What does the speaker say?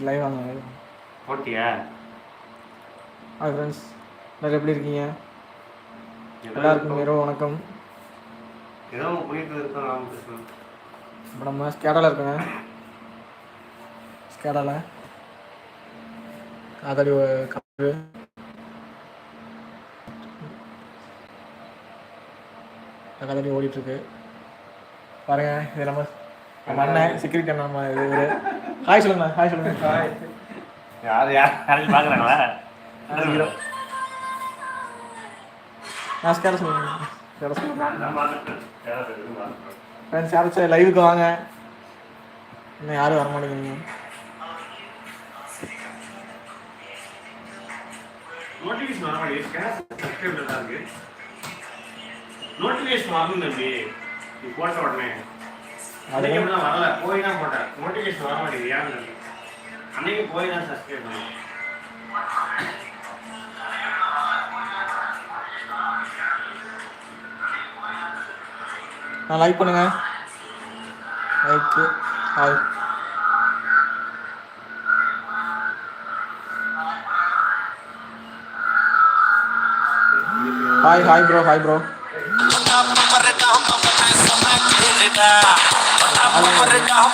சரி லைவ் வாங்க போட்டியா? ஹாய் ஃப்ரெண்ட்ஸ் எல்லாரும் எப்படி இருக்கீங்க? எல்லாருக்கும் இரவு வணக்கம். ஏதோ புரியுது இப்போ நம்ம ஸ்கேடாவில் இருக்கோங்க. ஸ்கேடாவில் காத்தாடி கப்பு காத்தாடி ஓடிட்டுருக்கு பாருங்க இது நம்ம நம்ம அண்ணன் செக்யூரிட்டி நம்ம இது ஹாய் சொல்லுங்க ஹாய் சொல்லுங்க. ஹாய் யார் யார் யாரையும் பார்க்குறாங்களா? ஸ்கேட சொல்லுங்க. ஃப்ரெண்ட்ஸ் யாராச்சும் லைவுக்கு வாங்க. இன்னும் யாரும் வர மாட்டேங்கிறீங்க நோட்டிஃபிகேஷன் வர சப்ஸ்கிரைப் இருக்கு. நோட்டிஃபிகேஷன் வரணும் தம்பி. நீ போட்ட உடனே. தான் வரல. போய் தான் போட்டேன். நோட்டிஃபிகேஷன் வர மாட்டேங்குது ஏன்னு. அன்னைக்கு போய் தான் சப்ஸ்கிரைப் பண்ணேன். நான் லைக் பண்ணுங்க. Like hi hi hi bro hi bro Alhamdulillah,